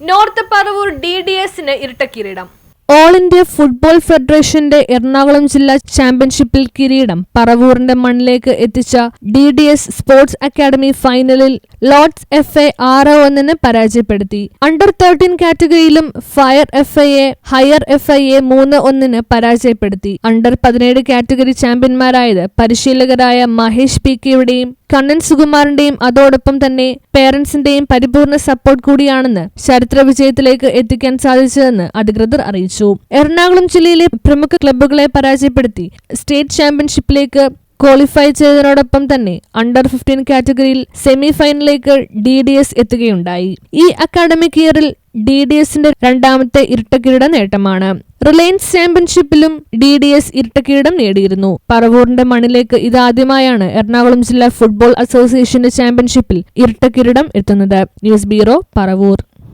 North Paravur D D എസിന് ഇരട്ട കിരീടം. ഓൾ ഇന്ത്യ ഫുട്ബോൾ ഫെഡറേഷന്റെ എറണാകുളം ജില്ലാ ചാമ്പ്യൻഷിപ്പിൽ കിരീടം പറവൂറിന്റെ മണ്ണിലേക്ക് എത്തിച്ച D D S sports academy ഫൈനലിൽ ലോർഡ്സ് എഫ് എ ആറ് ഒന്നിന് പരാജയപ്പെടുത്തി. Under thirteen കാറ്റഗറിയിലും fire F A hire F A മൂന്ന് ഒന്നിന് പരാജയപ്പെടുത്തി. അണ്ടർ പതിനേഴ് കാറ്റഗറി ചാമ്പ്യന്മാരായത് പരിശീലകരായ മഹേഷ് പി കെയുടെയും കണ്ണൻ സുകുമാറിന്റെയും അതോടൊപ്പം തന്നെ പേരൻസിന്റെയും പരിപൂർണ സപ്പോർട്ട് കൂടിയാണെന്ന് ചരിത്ര വിജയത്തിലേക്ക് എത്തിക്കാൻ സാധിച്ചതെന്ന് അധികൃതർ അറിയിച്ചു. എറണാകുളം ജില്ലയിലെ പ്രമുഖ ക്ലബ്ബുകളെ പരാജയപ്പെടുത്തി സ്റ്റേറ്റ് ചാമ്പ്യൻഷിപ്പിലേക്ക് ക്വാളിഫൈ ചെയ്തതിനോടൊപ്പം തന്നെ അണ്ടർ ഫിഫ്റ്റീൻ കാറ്റഗറിയിൽ സെമി ഫൈനലിലേക്ക് ഡി ഡി എസ് എത്തുകയുണ്ടായി. ഈ അക്കാഡമിക് ഇയറിൽ ഡി ഡി എസിന്റെ രണ്ടാമത്തെ ഇരട്ടക്കിരീട നേട്ടമാണ്. റിലയൻസ് ചാമ്പ്യൻഷിപ്പിലും ഡി ഡി എസ് ഇരട്ടക്കിരീടം നേടിയിരുന്നു. പറവൂറിന്റെ മണ്ണിലേക്ക് ഇതാദ്യമായാണ് എറണാകുളം ജില്ലാ ഫുട്ബോൾ അസോസിയേഷന്റെ ചാമ്പ്യൻഷിപ്പിൽ ഇരട്ടക്കിരീടം എത്തുന്നത്. News bureau Paravur.